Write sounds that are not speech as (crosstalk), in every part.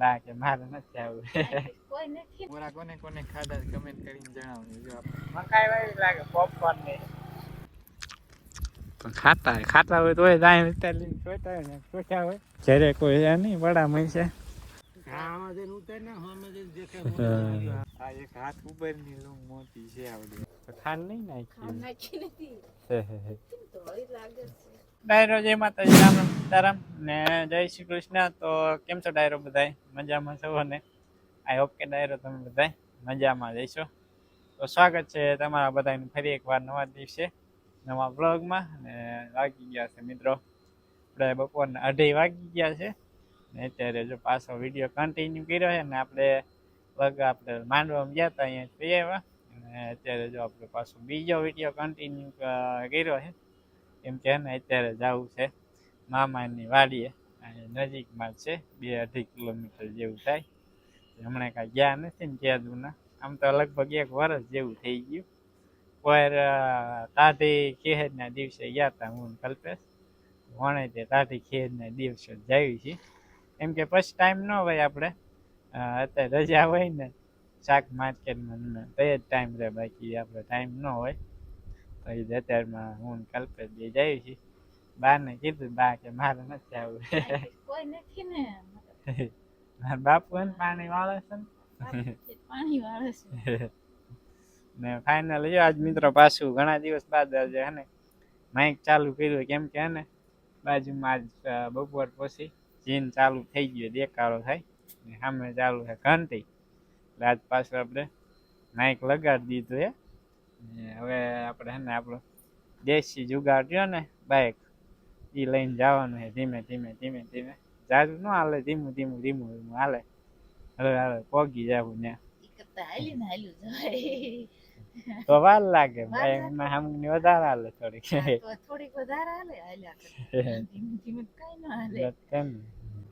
બા કે મારે નથી આવું કોઈ બોરા કોને કોને ખાધા કમેન્ટ કરીને જણાવજો મકાઈ વાળી લાગે પોપકોર્ન ને. પણ ખાતા ખાતા હોય તોય જાય વિસ્તાર લઈને જોતા હોય ને જોતા હોય. જ્યારે કોઈ એ નહીં વડા મય છે આ એક હાથ ઉપરની લૂમ મોટી છે આવડી. તો ખાંડ નહીં નાખી ડાયરો, જય માતાજી, રામ રામ, સીતારામ ને જય શ્રી કૃષ્ણ. તો કેમ છો ડાયરો બધાય? મજામાં છો ને? આઈ હોપ કે ડાયરો તમે બધાય મજામાં જઈશો. તો સ્વાગત છે તમારા બધાને ફરી એકવાર નવા દિવસે, નવા બ્લોગમાં ને વાગી ગયા છે મિત્રો. આપણે બપોરના અઢી વાગી ગયા છે. ને અત્યારે જો પાછો વીડિયો કન્ટિન્યુ કર્યો છે ને આપણે લગ આપણે માંડવામાં ગયા હતા અહીંયા જઈ અને અત્યારે જો આપણે પાછો બીજો વીડિયો કન્ટિન્યુ કર્યો છે. કેમ કે ને, અત્યારે જવું છે મામાની વાડીએ. નજીકમાં છે, બે અઢી કિલોમીટર જેવું થાય. હમણાં કાંઈ ગયા નથી ને ત્યાં જૂના આમ તો લગભગ એક વર્ષ જેવું થઈ ગયું. પર તાઢી ખેહરના દિવસે ગયા હતા હું કલ્પેશ. વણે તે તાઢી ખેહરના દિવસે જાય છીએ. કેમ કે પછી ટાઈમ ન હોય આપણે. અત્યારે રજા હોય ને, શાક માર્કેટમાં ને, તો એ જ ટાઈમ રહે બાકી, આપણે ટાઈમ ન હોય. એ જ અત્યારમાં હું ને કલ્પેશ બે બાને કીધું બા કે મારે નથી આવું કોઈ નથી ને મારા બાપુ એને પાણી વાળે છે ને. પાણી વાળે છે. ને ફાઇનલ જો આજ મિત્રો પાછું ઘણા દિવસ બાદ આજે હે ને માઇક ચાલુ કર્યું કેમ કે હે ને બાજુમાં આજ બપોર પછી જીન ચાલુ થઈ ગયો દેખાડો થાય. ને સામે ચાલુ છે ઘંટી. એટલે આજ પાછું આપણે માઇક લગાડી દીધું ને હવે આપણે હે ને આપણું દેશી જુગાડ રહ્યો ને બાઇક એ લઈને જવાનું છે ધીમે ધીમે ધીમે ધીમે. જાજુ ન હાલે ધીમું ધીમું ધીમું ધીમું હાલે. હવે હવે પોગી જવું ને. તો વાર લાગે ભાઈ લાગે. એમાં વધારે હાલે થોડીક. થોડીક વધારે હાલે હાલ્યા ધીમે ધીમે કઈ ન હાલે.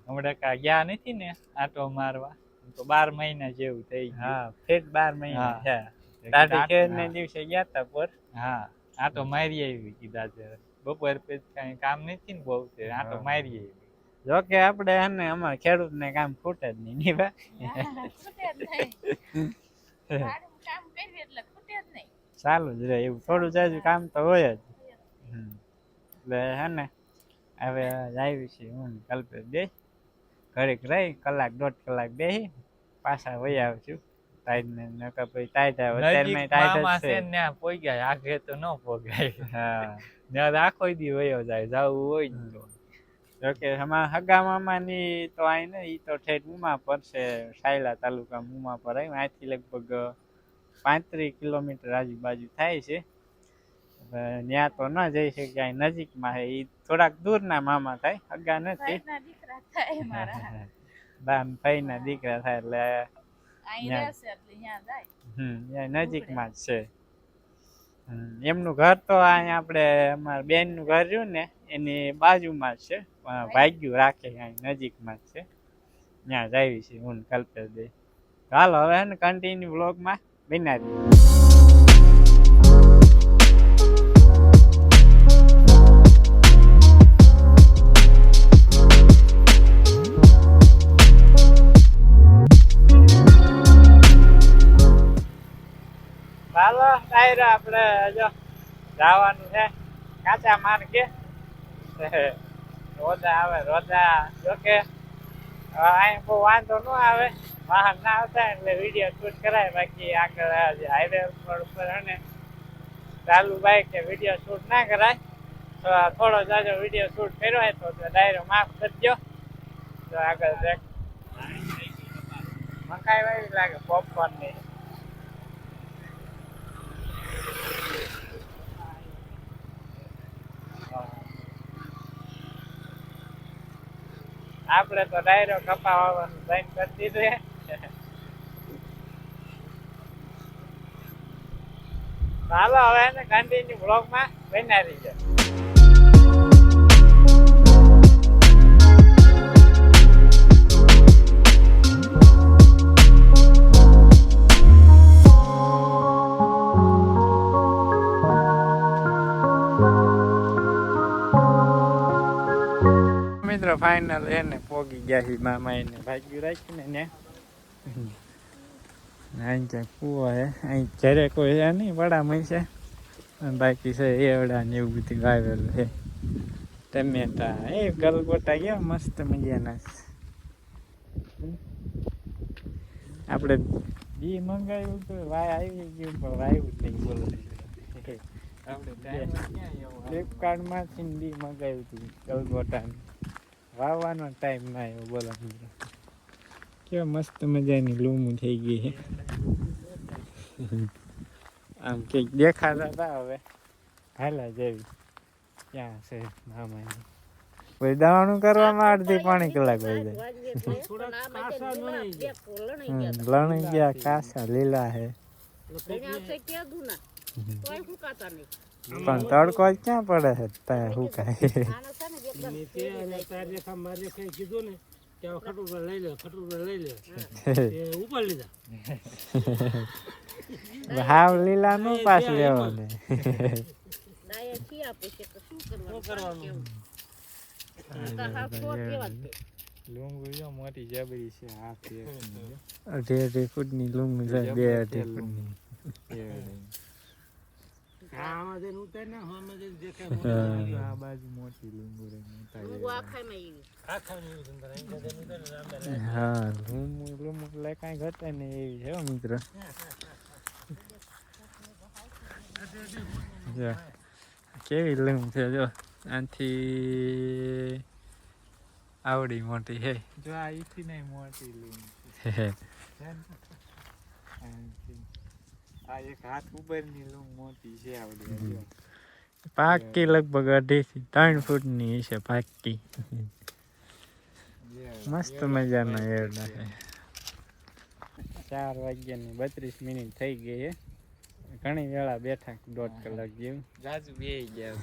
હમણાં કા ગયા નથી ને આટો મારવા. તો બાર મહિના જેવું થઈ ગયું. હા ફેટ બાર મહિના. થયા. દિવસે ગયા તા પર. હા મારી આવી કીધા છે બપોર પછી કઈ કામ નથી ને બહુ છે આટો હા. મારી આવી. જો કે આપણે હે ને અમારે ખેડૂત ને કામ ખૂટે જ નહીં નહીં ભાઈ હા, ખૂટે જ નહીં ભાડું કામ કરીએ એટલે ખૂટે જ નહીં. ચાલુ જ રહે એવું થોડું જાજુ કામ તો હોય જ. એટલે હે ને હવે આવી છે હું કલ્પેશ બે ઘડીક રહી કલાક દોઢ કલાક બેસી પાછા વહી આવશું. ટાઈટ ને નકર પછી ટાઈટ આવે. અત્યારમાં ટાઈટ જ છે. છે ને ત્યાં પોગ્યા આગે તો ન પોગાય. હા. ત્યાં આખો દી વયો જાય જવું હોય ને તો. જોકે અમારા હગા મામાની તો આઈ ને ઈ તો ઠેઠ ઉમા પર છે સાયલા તાલુકા મુમા પર આવ્યું અહીંથી લગભગ પાંત્રીસ કિલોમીટર આજુબાજુ થાય છે. ત્યાં તો ન જઈ શકે અહીં નજીકમાં છે ઈ થોડાક દૂરના મામા થાય હગા નથી. દીકરા થાય મારા. (laughs) બાન ભાઈના દીકરા થાય એટલે અહીં રહેશે એટલે ત્યાં જાય. હમ નજીકમાં જ છે. એમનું ઘર તો અહીંયા આપણે અમારા બેનનું ઘર રહ્યું ને એની બાજુમાં જ છે. પણ ભાગ્યું રાખે અહીં નજીકમાં જ છે. ત્યાં જાવી છે હું કલ્પેશ બે હાલો હવે ને કન્ટિન્યુ બ્લોગમાં બિના રહીએ. આપણે જો જવાનું છે, કાચા માર્ગે રોજા આવે, રોજા જોકે. અહીં બહુ વાંધો ન આવે, વાહન ના આવતા એટલે વીડિયો શૂટ કરાય, બાકી આગળ હાઈવે ઉપર ઉપર અને ચાલુ બાઈક કે વીડિયો શૂટ ના કરાય. તો થોડો જાજો વીડિયો શૂટ કર્યો હોય તો ડાયરો માફ કરજો. તો આગળ દેખ. મકાઈ વાવી લાગે પોપકોર્નની. આપણે તો ડાયરો કપાવવાનું બંધ કરી દીધું ચાલો હવે કન્ટિન્યુ બ્લોગમાં બનાવી રહીજો. મિત્રો ફાઇનલ એને પોગી ગયા છે મામા એને ભાગ્યું રાખ્યું ને. ને અહીં ક્યાંક કૂવો હે અહીં ઘરે કોઈ છે નહીં વડામાં છે. અને બાકી છે એવડા ને એવું બધું વાવેલું છે. ટમેટા એ ગલગોટા ગયા મસ્ત મજાના આપણે બી મંગાવ્યું તો વાય આવી ગયું પણ વાયું જ નહીં બોલો. આપણે? ફ્લિપકાર્ટમાંથી બી મંગાવ્યું હતું ગલગોટાનું. વાવવાનો ટાઈમ ના આવ્યો, બોલો કેવા મસ્ત મજાની લૂમું થઈ ગઈ છે. આમ કંઈક દેખાતા હતા હવે. હાલા જેવી. ક્યાં છે મામાની કોઈ દવાનું કરવામાં અડધી પાણી કલાક હોય જાય. લણી ગયા, કાસા લીલા છે. પણ તડકો ક્યાં પડે છે? ત્યાં શું રેખાએ કીધું ને લીલા નું પાસ લેવાનું. લુંગુ મોટી જબરી છે અઢી અઢી બે ઉતાર ને જઈને દેખાય હા. મોટું. આ બાજુ મોટી લુંગુ રે મોટા આખાની એવી સુંદર અહીં જઈને ઉતાર ને આમ જાય. હા લૂમ લૂમ એટલે કાંઈ ઘટે ને એવી છે મિત્ર. જો કેવી લૂમ છે જો આથી આવડી મોટી હે જો આ ઈથી નહીં મોટી લુંગ આ એક હાથ ઉપરની લૂમ મોટી છે આવડી. પાકી લગભગ અઢી થી ત્રણ ફૂટની છે પાકી. મસ્ત મજાના એરડા છે. ચાર વાગ્યાની બત્રીસ મિનિટ થઈ ગઈ છે. ઘણી વેળા બેઠા દોઢ કલાક જેવું. જાજુ બે ગયા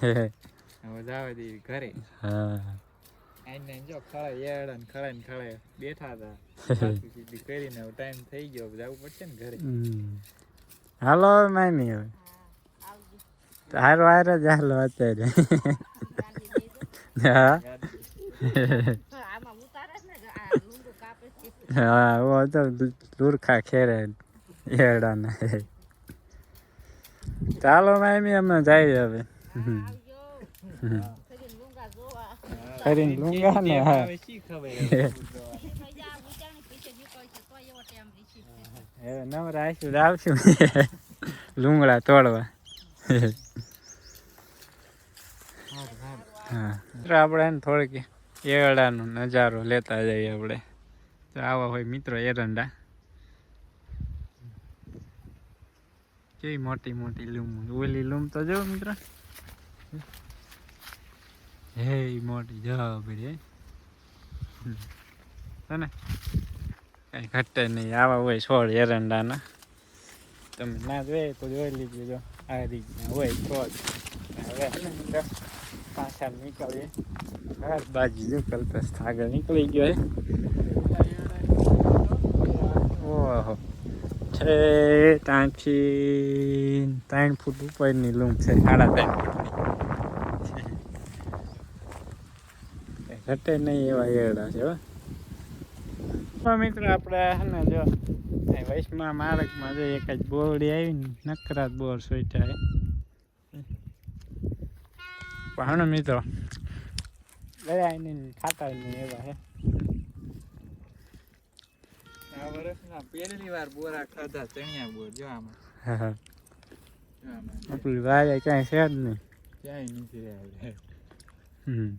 હવે જાવા દે ઘરે. હા. આઈને જો ખળે યેડા ને ખળે ને ખળે બેઠા હતા. (laughs) કરીને ટાઈમ થઈ ગયો જવું પડશે ને ઘરે. હાલો હવે માની હવે. હારો હારો જ હાલો અત્યારે. હા. હા ઓ તો લુરખા ખેરે એડાના ચાલો મામી અમે જઈએ હવે. કરીને લુંગા ને હા (laughs) હવે નવરા આવીશું આવશું (laughs) લુંગડા તોડવા. હા. આપણે થોડીક એરડાનો નજારો લેતા જઈએ આપણે. તો આવા હોય મિત્રો એરંડા. કેવી મોટી મોટી લૂમ. ઓલી લૂમ તો જો મિત્રો. હે મોટી. જબરી હે. ને કઈ ઘટે નહીં આવા હોય છોડ એરંડાના. તમે ના જોઈએ તો જોઈ લીધું જો. આ રીતના હોય છોડ. હવે પાછા નીકળીએ. ઘર બાજુ જો કલ્પેશ આગળ નીકળી ગયો ઓહો. છે ત્યાંથી ત્રણ ફૂટ ઉપરની લૂમ છે સાડા ત્રણ ફૂટની. નહીં એવા એરડા છે હો. તો મિત્રો આપણે હે ને જો વૈષ્ણવ માર્ગમાં જો એક જ બોરડી આવી ને નકરાત બોર સોઈટા હે. પણ મિત્રો ગયા નહીં ખાતા નહીં એવા હે. આ વર્ષના પહેલી વાર બોરા ખાધા ચણિયા બોર જો આમાં. જો આપણી વાય ક્યાંય છે જ નહીં. ક્યાંય નથી રહ્યા હમ.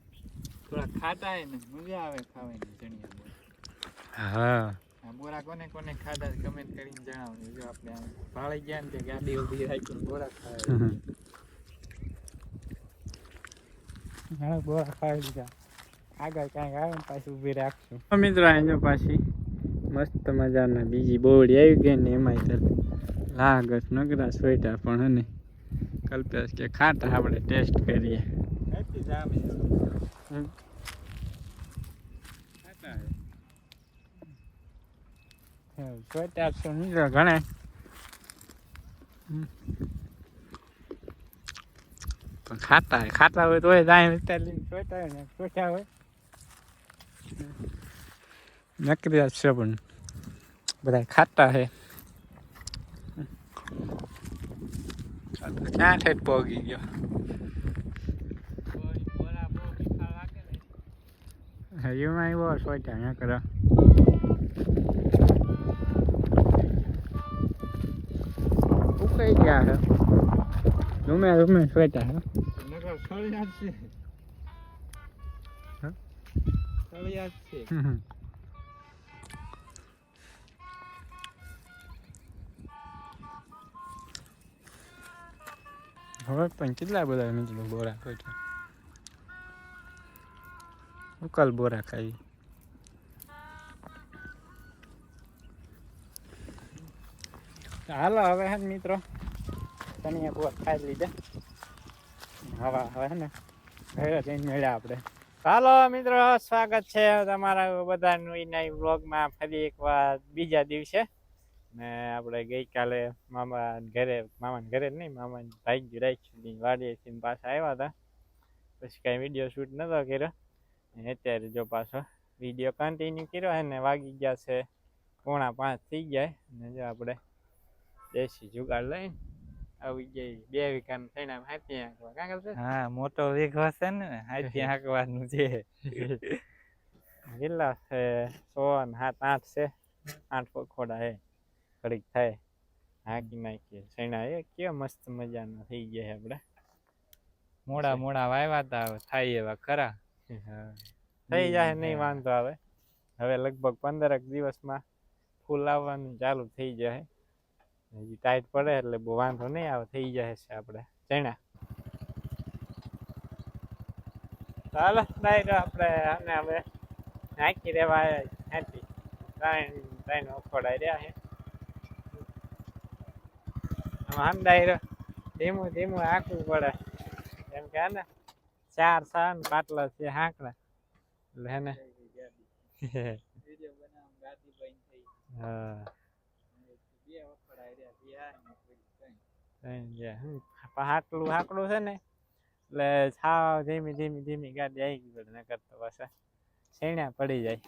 થોડા ખાતા મજા આવે ખાવાની ચણિયા બોર. હા. બોરા કોને કોને ખાધા કમેન્ટ કરીને જણાવજો. જો આપણે ભાળી ગયા ને ગાડી ઊભી રાખીને બોરા ખાવા ઘણા બોરા ખાઈ લીધા. આગળ ક્યાંક આવે ને પાછી ઊભી રાખશું. મિત્રો અહીંયા પાછી મસ્ત મજાના બીજી બોવડી આવી ગઈ ને એમાંય તરત લાગસ નગરા સ્વેટર પણ હને કલ્પેશ કે ખાટા આપણે ટેસ્ટ કરીએ નથી જામે હમ. ખાટા તો મિત્રો ઘણા હમ. પણ ખાતા ખાતા હોય તોય જાય સોઈટા હોય ને સોઈટા હોય નકરી છે પણ બધા ખાતા છે ક્યાં ઠેઠ પહોંચી ગયો એમાં આવ્યો સોચ્યા ન કરો ઉકાઈ ગયા હે? રૂમે રૂમે સોચ્યા હે? નકર સળિયા છે. હા? સળિયા છે. હવે પણ કેટલા બધા મિત્રો બોરા હોય ઉકલ બોરા ખાઈ. હાલો, હવે હે મિત્રો, તને બોર ખાઈ લીધા. હવા, હવે ને ઘરે જઈને મળ્યા આપણે. હાલો મિત્રો, સ્વાગત છે તમારા બધાનું એના વ્લોગમાં ફરી એકવાર બીજા દિવસે. ને આપણે ગઈકાલે મામા ઘરે, મામાને ઘરે જ નહીં મામા ભાઈ રાખ્યું વાડીએથી પાછા આવ્યા હતા. પછી કાંઈ વીડિયો શૂટ નતો કર્યો. અત્યારે જો પાછો વીડિયો કન્ટિન્યુ કર્યો હે ને, વાગી ગયા છે પોણા પાંચ થઈ ગયા ને જો આપણે દેશી જુગાડ લઈને આવી ગઈ. બે વીઘાનું થઈને આમ હાથી હાંકવા. કાં કરશે? હા મોટો વીઘો હશે ને હાથી (laughs) હાંકવાનું છે. કેટલા છે? સો ને સાત આઠ છે. આઠ પખોડા હે ઘડીક થાય. હાંકી નાખીએ. સૈણા એ કેવા મસ્ત મજાના થઈ ગયા છે આપણે મોડા મોડા વાવ્યા તા થાય એવા ખરા. થઈ જાય નહીં વાંધો આવે. હવે લગભગ પંદરક દિવસમાં ફૂલ આવવાનું ચાલુ થઈ જાય. હજી ટાઈટ પડે એટલે બહુ વાંધો નહીં આવે થઈ જાય છે આપણે ચણા ચાલો ડાયરો આપણે આને હવે નાખી દેવા હાથી ત્રણ ત્રણ અખોડા રહ્યા છે આમાં આમ ડાયરો ધીમું ધીમું હાંકવું પડે કેમ કે ને ચાર સાન પાટલા છે હાંકડા એટલે હે ને હા હાટલું હાંકડું છે ને, એટલે છાવ ધીમી ધીમી ધીમી ગાડી આવી ગઈ પડે નકર તો પાછા શેણા પડી જાય.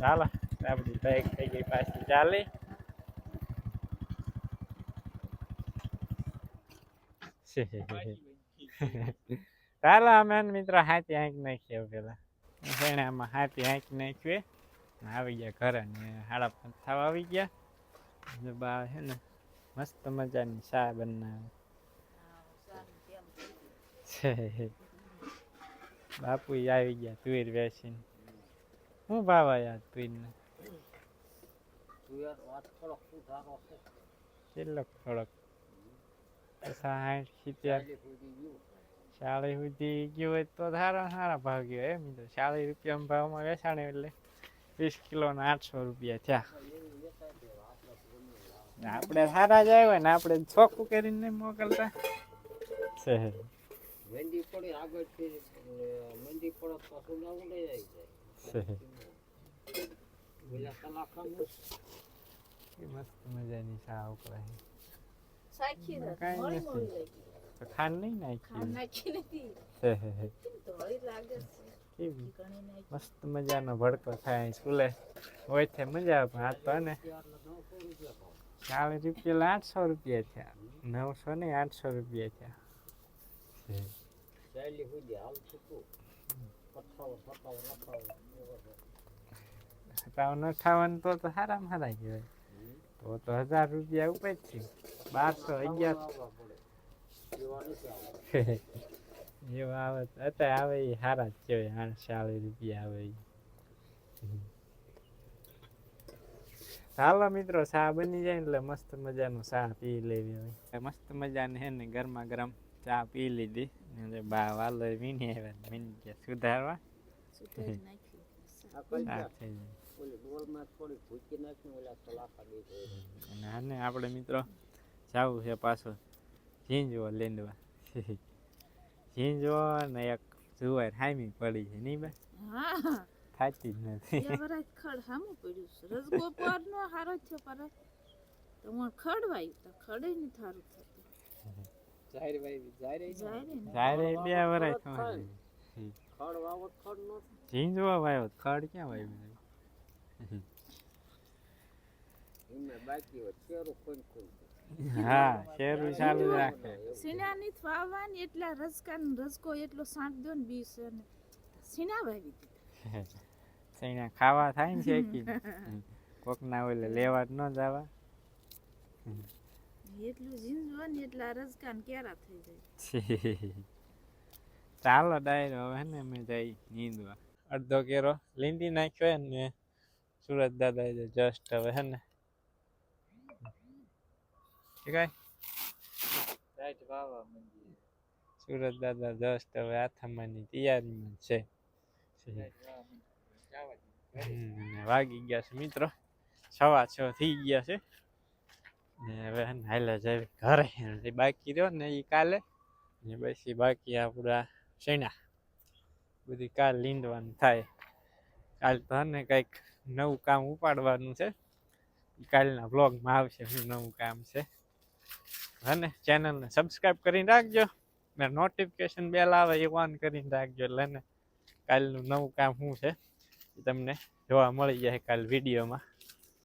ચાલો આપણી બાઈક થઈ ગઈ પાછી ચાલી. ચાલો, અમે મિત્રો હાથી હાંકી નાખીએ પેલા. શેણામાં હાથી હાંકી નાખીએ. આવી ગયા ઘરે ને હાડા પાંચ થવા આવી ગયા. બા હે ને મસ્ત મજાની ચા બનાવે. છે બાપુ આવી ગયા તુર વેચીને. શું ભાવ યાર તુરને કેટલો થોડોક સાઠ સિત્તેર. ચાલીસ સુધી ગયો. હોય તો સારા સારા ભાવ ગયો એમ તો ચાલીસ રૂપિયાના ભાવમાં વેચાણે એટલે. વીસ કિલોના આઠસો રૂપિયા થયા. આપણે સારા જાય હોય ને આપણે છોકું કરીને નહીં મોકલતા. છે. મંદી પડી આગળથી મંદી પડે પાછું ના ઉડાઈ જાય છે. પેલા કલાકારનું મસ્ત મજાની સાવ ઉકળાય સાખી કાંઈ નથી. ખાંડ નહીં નાખી? નાખી નથી. ધોળી લાગે છે? મસ્ત મજાનો ભડકો થાય સ્કૂલે. હોય છે મજા પણ આ તો ને ચાલીસ રૂપિયા આઠસો રૂપિયા થયા. નવસો ને આઠસો રૂપિયા થયા. સત્તાવન અઠાવન તો તો સારામાં સારા કહેવાય. તો તો હજાર રૂપિયા ઉપર છે. બારસો અગિયાર. એવા આવે અત્યારે આવે એ સારા જ કહેવાય આઠ ચાલીસ રૂપિયા આવે હાલો મિત્રો ચા બની જાય ને એટલે મસ્ત મજાનું ચા પી લેવી હવે. મસ્ત મજાની હે ને ગરમા ગરમ ચા પી લીધી ને એટલે બા વાલો વીણી આવ્યા વીણી ગયા. સુધારવા? અને આપણે મિત્રો જવું છે પાછો ઝીંજવો લેંડવા. ને એક જુવાર હામી પડી છે નહીં બા હા થાતી જ નથી એ વરાજ ખડ સામું પડ્યું છે રસગો પર નો હારો થયો પર તો મને ખડવાયું તો ખડે ને થારું થતું જાહેર બે વરાય થવાના. ખડ વાવો ખડ નો ઝીંઝવા વાયો ખડ ક્યાં વાવ્યું હા શેરું ચાલુ રાખે. સીનાની વાવવાની એટલા રસકા રસકો એટલો સાંટ ને બીસ ને સીના વાવી દીધા. સૈણા ખાવા થાય ને શેકી. કોકના ઓલે લેવા ન જવા. એટલું જીંજવા ને એટલા રસકાન ને કેરા થઈ જાય? (laughs) ચાલો ડાયરો હવે ને અમે જઈ નીંદવા. અડધો કેરો લીંદી નાખ્યો ને સુરત દાદા જસ્ટ હવે હે ને કે કાંઈ? રાઈટ વાવા સુરત દાદા જસ્ટ હવે આથામાની તૈયારીમાં છે. વાગી ગયા છે મિત્રો. સવા છ થઈ ગયા છે. ને હવે હાલે જાય ઘરે. બાકી રહ્યો ને એ કાલે. ને પછી બાકી આપણા શેણા બધી કાલ લીંડવાનું થાય. કાલ તો ને કંઈક નવું કામ ઉપાડવાનું છે. કાલના બ્લોગમાં આવશે શું નવું કામ છે. હે ને ચેનલને સબસ્ક્રાઈબ કરીને રાખજો. ને નોટિફિકેશન બેલ આવે એ ઓન કરીને રાખજો. એટલે કાલનું નવું કામ શું છે તમને જોવા મળી જાય કાલ વિડીયોમાં